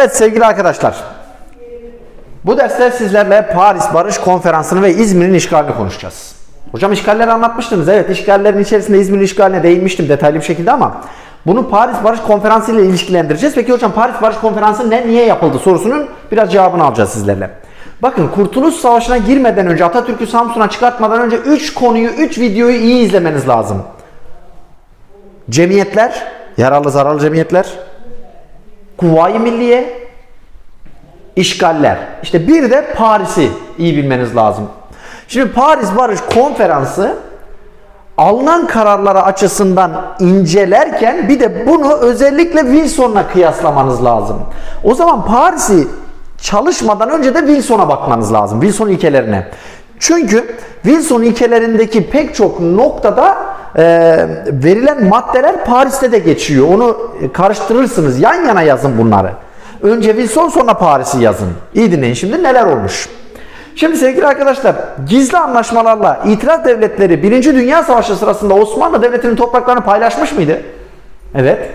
Evet sevgili arkadaşlar. Bu derste sizlerle Paris Barış Konferansı'nı ve İzmir'in işgalini konuşacağız. Hocam işgalleri anlatmıştınız. Evet işgallerin içerisinde İzmir'in işgaline değinmiştim detaylı bir şekilde ama bunu Paris Barış Konferansı ile ilişkilendireceğiz. Peki hocam Paris Barış Konferansı ne niye yapıldı sorusunun biraz cevabını alacağız sizlerle. Bakın Kurtuluş Savaşı'na girmeden önce Atatürk'ü Samsun'a çıkartmadan önce 3 konuyu 3 videoyu iyi izlemeniz lazım. Cemiyetler, yararlı zararlı cemiyetler, Kuvayi Milliye, işgaller. İşte bir de Paris'i iyi bilmeniz lazım. Şimdi Paris Barış Konferansı alınan kararları açısından incelerken bir de bunu özellikle Wilson'la kıyaslamanız lazım. O zaman Paris'i çalışmadan önce de Wilson'a bakmanız lazım. Wilson ilkelerine. Çünkü Wilson ilkelerindeki pek çok noktada e, verilen maddeler Paris'te de geçiyor. Onu karıştırırsınız. Yan yana yazın bunları. Önce Wilson sonra Paris'i yazın. İyi dinleyin şimdi neler olmuş. Şimdi sevgili arkadaşlar gizli anlaşmalarla itiraf devletleri 1. Dünya Savaşı sırasında Osmanlı Devleti'nin topraklarını paylaşmış mıydı? Evet.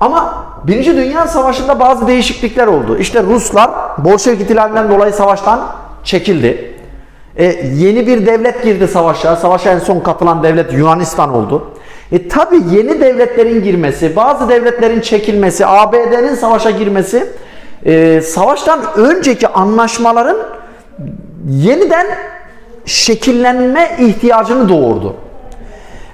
Ama 1. Dünya Savaşı'nda bazı değişiklikler oldu. İşte Ruslar Bolşevik ihtilalinden dolayı savaştan çekildi. E, yeni bir devlet girdi savaşa. Savaşa en son katılan devlet Yunanistan oldu. E tabi yeni devletlerin girmesi, bazı devletlerin çekilmesi, ABD'nin savaşa girmesi, e, savaştan önceki anlaşmaların yeniden şekillenme ihtiyacını doğurdu.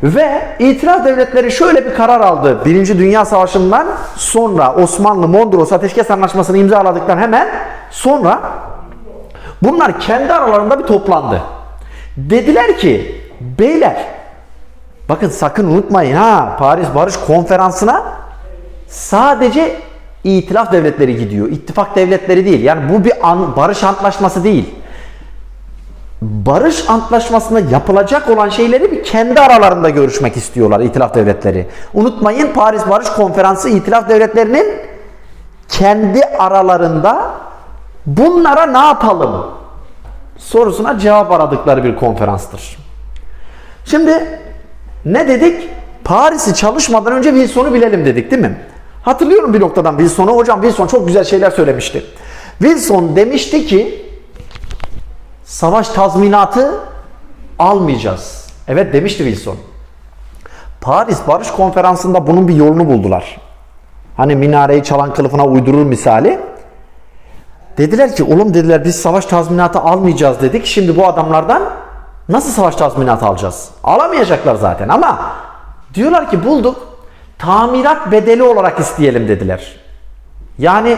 Ve itiraf devletleri şöyle bir karar aldı. Birinci Dünya Savaşı'ndan sonra Osmanlı Mondros Ateşkes Anlaşması'nı imzaladıktan hemen sonra bunlar kendi aralarında bir toplandı. Dediler ki beyler bakın sakın unutmayın ha Paris Barış Konferansı'na sadece itilaf devletleri gidiyor. İttifak devletleri değil. Yani bu bir an, barış antlaşması değil barış antlaşmasında yapılacak olan şeyleri bir kendi aralarında görüşmek istiyorlar itilaf devletleri. Unutmayın Paris Barış Konferansı itilaf devletlerinin kendi aralarında bunlara ne yapalım sorusuna cevap aradıkları bir konferanstır. Şimdi ne dedik? Paris'i çalışmadan önce Wilson'u bilelim dedik değil mi? Hatırlıyorum bir noktadan Wilson'u. Hocam Wilson çok güzel şeyler söylemişti. Wilson demişti ki savaş tazminatı almayacağız. Evet demişti Wilson. Paris Barış Konferansı'nda bunun bir yolunu buldular. Hani minareyi çalan kılıfına uydurur misali. Dediler ki oğlum dediler biz savaş tazminatı almayacağız dedik. Şimdi bu adamlardan nasıl savaş tazminatı alacağız? Alamayacaklar zaten ama diyorlar ki bulduk. Tamirat bedeli olarak isteyelim dediler. Yani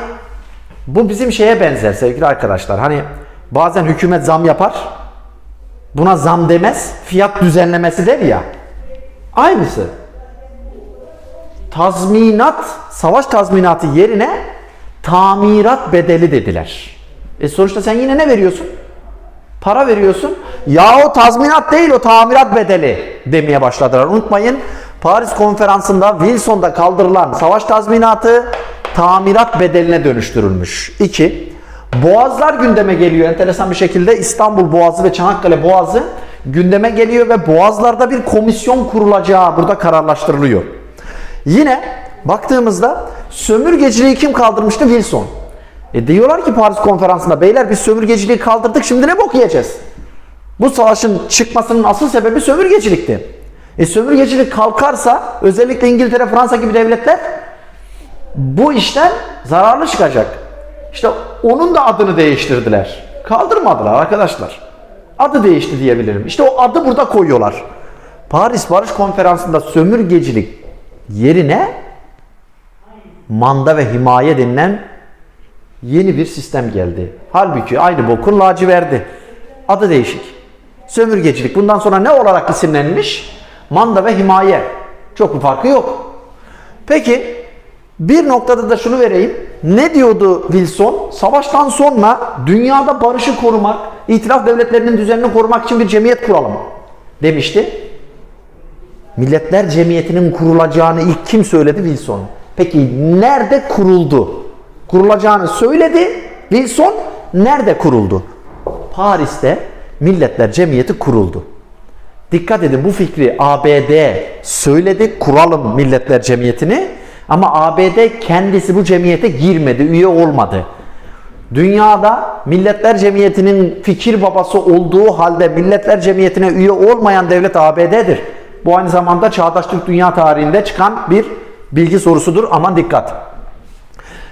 bu bizim şeye benzer sevgili arkadaşlar. Hani Bazen hükümet zam yapar. Buna zam demez. Fiyat düzenlemesi der ya. Aynısı. Tazminat, savaş tazminatı yerine tamirat bedeli dediler. E sonuçta sen yine ne veriyorsun? Para veriyorsun. Ya o tazminat değil o tamirat bedeli demeye başladılar. Unutmayın Paris konferansında Wilson'da kaldırılan savaş tazminatı tamirat bedeline dönüştürülmüş. 2. Boğazlar gündeme geliyor enteresan bir şekilde. İstanbul Boğazı ve Çanakkale Boğazı gündeme geliyor ve boğazlarda bir komisyon kurulacağı burada kararlaştırılıyor. Yine baktığımızda sömürgeciliği kim kaldırmıştı? Wilson. E diyorlar ki Paris konferansında beyler biz sömürgeciliği kaldırdık şimdi ne bok yiyeceğiz? Bu savaşın çıkmasının asıl sebebi sömürgecilikti. E sömürgecilik kalkarsa özellikle İngiltere, Fransa gibi devletler bu işten zararlı çıkacak. İşte onun da adını değiştirdiler. Kaldırmadılar arkadaşlar. Adı değişti diyebilirim. İşte o adı burada koyuyorlar. Paris Barış Konferansı'nda sömürgecilik yerine manda ve himaye denilen yeni bir sistem geldi. Halbuki aynı bokun laciverdi. Adı değişik. Sömürgecilik bundan sonra ne olarak isimlenmiş? Manda ve himaye. Çok bir farkı yok. Peki bir noktada da şunu vereyim. Ne diyordu Wilson? Savaştan sonra dünyada barışı korumak, itiraf devletlerinin düzenini korumak için bir cemiyet kuralım demişti. Milletler Cemiyeti'nin kurulacağını ilk kim söyledi? Wilson. Peki nerede kuruldu? Kurulacağını söyledi. Wilson nerede kuruldu? Paris'te Milletler Cemiyeti kuruldu. Dikkat edin bu fikri ABD söyledi. Kuralım Milletler Cemiyeti'ni. Ama ABD kendisi bu cemiyete girmedi, üye olmadı. Dünyada Milletler Cemiyeti'nin fikir babası olduğu halde Milletler Cemiyeti'ne üye olmayan devlet ABD'dir. Bu aynı zamanda çağdaş Türk dünya tarihinde çıkan bir bilgi sorusudur. Aman dikkat.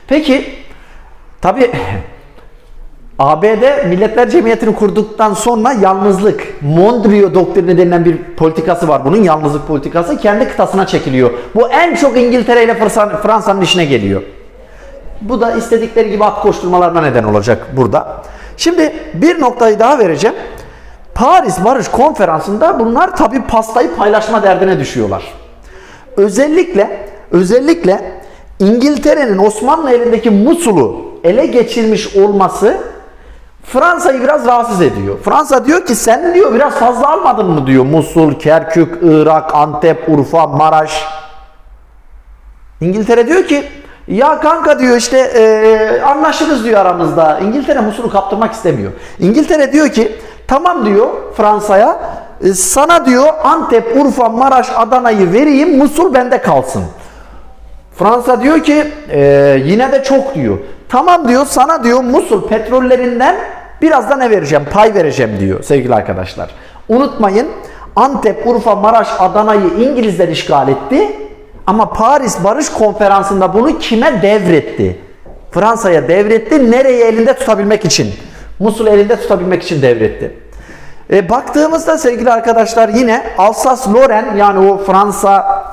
Peki tabi ABD Milletler Cemiyeti'ni kurduktan sonra yalnızlık, Mondrian doktrini denilen bir politikası var bunun yalnızlık politikası. Kendi kıtasına çekiliyor. Bu en çok İngiltere ile Fransa- Fransa'nın işine geliyor. Bu da istedikleri gibi at koşturmalarına neden olacak burada. Şimdi bir noktayı daha vereceğim. Paris Barış Konferansı'nda bunlar tabi pastayı paylaşma derdine düşüyorlar. Özellikle özellikle İngiltere'nin Osmanlı elindeki Musul'u ele geçirmiş olması Fransa'yı biraz rahatsız ediyor. Fransa diyor ki sen diyor biraz fazla almadın mı diyor. Musul, Kerkük, Irak, Antep, Urfa, Maraş. İngiltere diyor ki ya kanka diyor işte e, anlaşırız diyor aramızda. İngiltere Musul'u kaptırmak istemiyor. İngiltere diyor ki tamam diyor Fransa'ya e, sana diyor Antep, Urfa, Maraş, Adana'yı vereyim Musul bende kalsın. Fransa diyor ki e, yine de çok diyor. Tamam diyor sana diyor Musul petrollerinden biraz da ne vereceğim pay vereceğim diyor sevgili arkadaşlar. Unutmayın Antep, Urfa, Maraş, Adana'yı İngilizler işgal etti. Ama Paris Barış Konferansı'nda bunu kime devretti? Fransa'ya devretti. Nereyi elinde tutabilmek için? Musul elinde tutabilmek için devretti. E, baktığımızda sevgili arkadaşlar yine Alsas-Lorraine yani o Fransa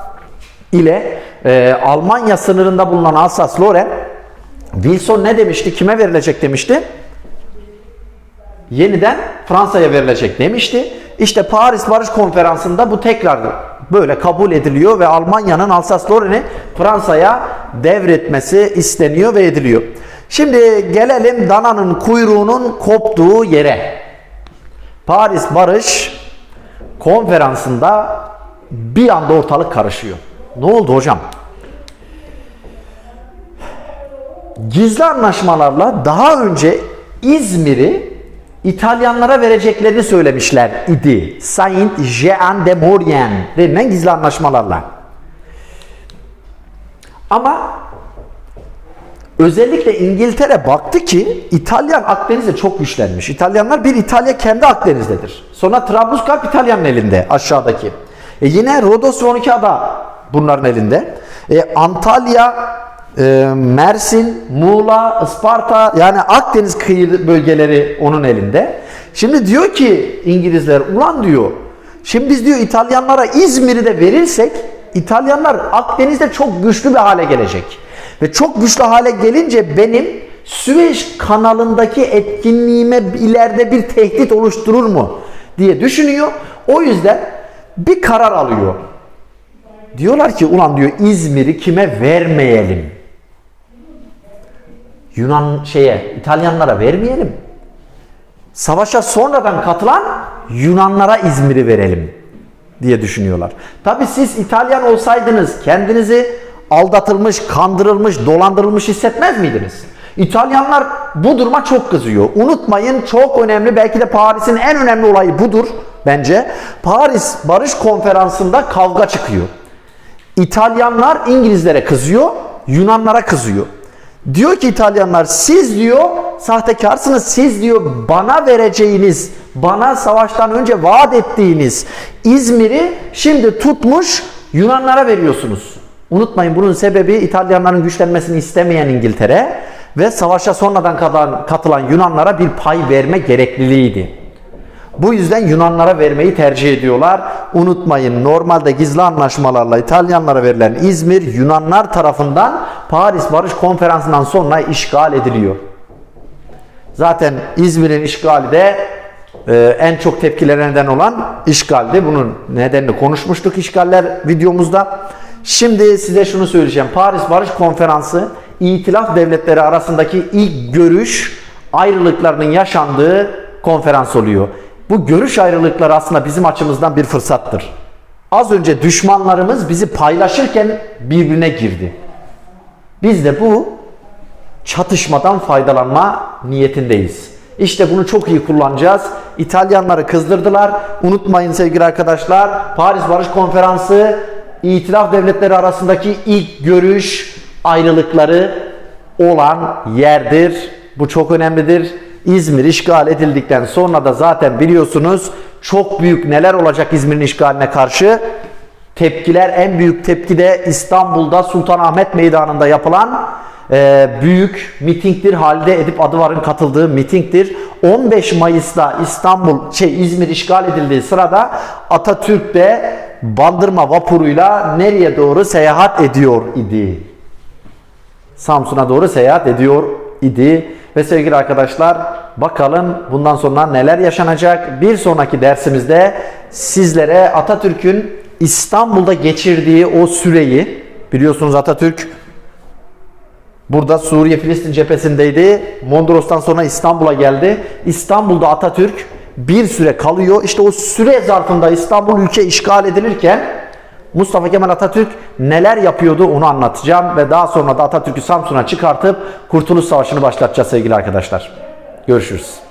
ile e, Almanya sınırında bulunan Alsas-Lorraine Wilson ne demişti? Kime verilecek demişti? Yeniden Fransa'ya verilecek demişti. İşte Paris Barış Konferansı'nda bu tekrar böyle kabul ediliyor ve Almanya'nın Alsas-Lorraine'i Fransa'ya devretmesi isteniyor ve ediliyor. Şimdi gelelim dananın kuyruğunun koptuğu yere. Paris Barış Konferansı'nda bir anda ortalık karışıyor. Ne oldu hocam? Gizli anlaşmalarla daha önce İzmir'i İtalyanlara vereceklerini söylemişler idi. Saint Jean de Maurienne denilen gizli anlaşmalarla. Ama özellikle İngiltere baktı ki İtalyan Akdeniz'de çok güçlenmiş. İtalyanlar bir İtalya kendi Akdeniz'dedir. Sonra Trablusgarp İtalyan'ın elinde aşağıdaki. E yine Rodos ve 12 ada bunların elinde. E Antalya, e, Mersin, Muğla, Isparta yani Akdeniz kıyı bölgeleri onun elinde. Şimdi diyor ki İngilizler ulan diyor şimdi biz diyor İtalyanlara İzmir'i de verirsek İtalyanlar Akdeniz'de çok güçlü bir hale gelecek. Ve çok güçlü hale gelince benim Süveyş kanalındaki etkinliğime ileride bir tehdit oluşturur mu diye düşünüyor. O yüzden bir karar alıyor. Diyorlar ki ulan diyor İzmir'i kime vermeyelim? Yunan şeye İtalyanlara vermeyelim. Savaşa sonradan katılan Yunanlara İzmir'i verelim diye düşünüyorlar. Tabi siz İtalyan olsaydınız kendinizi aldatılmış, kandırılmış, dolandırılmış hissetmez miydiniz? İtalyanlar bu duruma çok kızıyor. Unutmayın çok önemli belki de Paris'in en önemli olayı budur bence. Paris Barış Konferansı'nda kavga çıkıyor. İtalyanlar İngilizlere kızıyor, Yunanlara kızıyor. Diyor ki İtalyanlar siz diyor sahtekarsınız siz diyor bana vereceğiniz bana savaştan önce vaat ettiğiniz İzmir'i şimdi tutmuş Yunanlara veriyorsunuz. Unutmayın bunun sebebi İtalyanların güçlenmesini istemeyen İngiltere ve savaşa sonradan katılan, Yunanlara bir pay verme gerekliliğiydi. Bu yüzden Yunanlara vermeyi tercih ediyorlar. Unutmayın normalde gizli anlaşmalarla İtalyanlara verilen İzmir Yunanlar tarafından Paris Barış Konferansı'ndan sonra işgal ediliyor. Zaten İzmir'in işgali de e, en çok tepkilere neden olan işgaldi. Bunun nedenini konuşmuştuk işgaller videomuzda. Şimdi size şunu söyleyeceğim. Paris Barış Konferansı İtilaf devletleri arasındaki ilk görüş ayrılıklarının yaşandığı konferans oluyor. Bu görüş ayrılıkları aslında bizim açımızdan bir fırsattır. Az önce düşmanlarımız bizi paylaşırken birbirine girdi. Biz de bu çatışmadan faydalanma niyetindeyiz. İşte bunu çok iyi kullanacağız. İtalyanları kızdırdılar. Unutmayın sevgili arkadaşlar Paris Barış Konferansı İtilaf devletleri arasındaki ilk görüş ayrılıkları olan yerdir. Bu çok önemlidir. İzmir işgal edildikten sonra da zaten biliyorsunuz çok büyük neler olacak İzmir'in işgaline karşı? Tepkiler en büyük tepki de İstanbul'da Sultanahmet Meydanı'nda yapılan e, büyük mitingdir. Halide Edip Adıvar'ın katıldığı mitingdir. 15 Mayıs'ta İstanbul şey İzmir işgal edildiği sırada Atatürk de bandırma vapuruyla nereye doğru seyahat ediyor idi? Samsun'a doğru seyahat ediyor idi. Ve sevgili arkadaşlar bakalım bundan sonra neler yaşanacak? Bir sonraki dersimizde sizlere Atatürk'ün İstanbul'da geçirdiği o süreyi biliyorsunuz Atatürk Burada Suriye Filistin cephesindeydi. Mondros'tan sonra İstanbul'a geldi. İstanbul'da Atatürk bir süre kalıyor. İşte o süre zarfında İstanbul ülke işgal edilirken Mustafa Kemal Atatürk neler yapıyordu onu anlatacağım ve daha sonra da Atatürk'ü Samsun'a çıkartıp Kurtuluş Savaşı'nı başlatacağız sevgili arkadaşlar. Görüşürüz.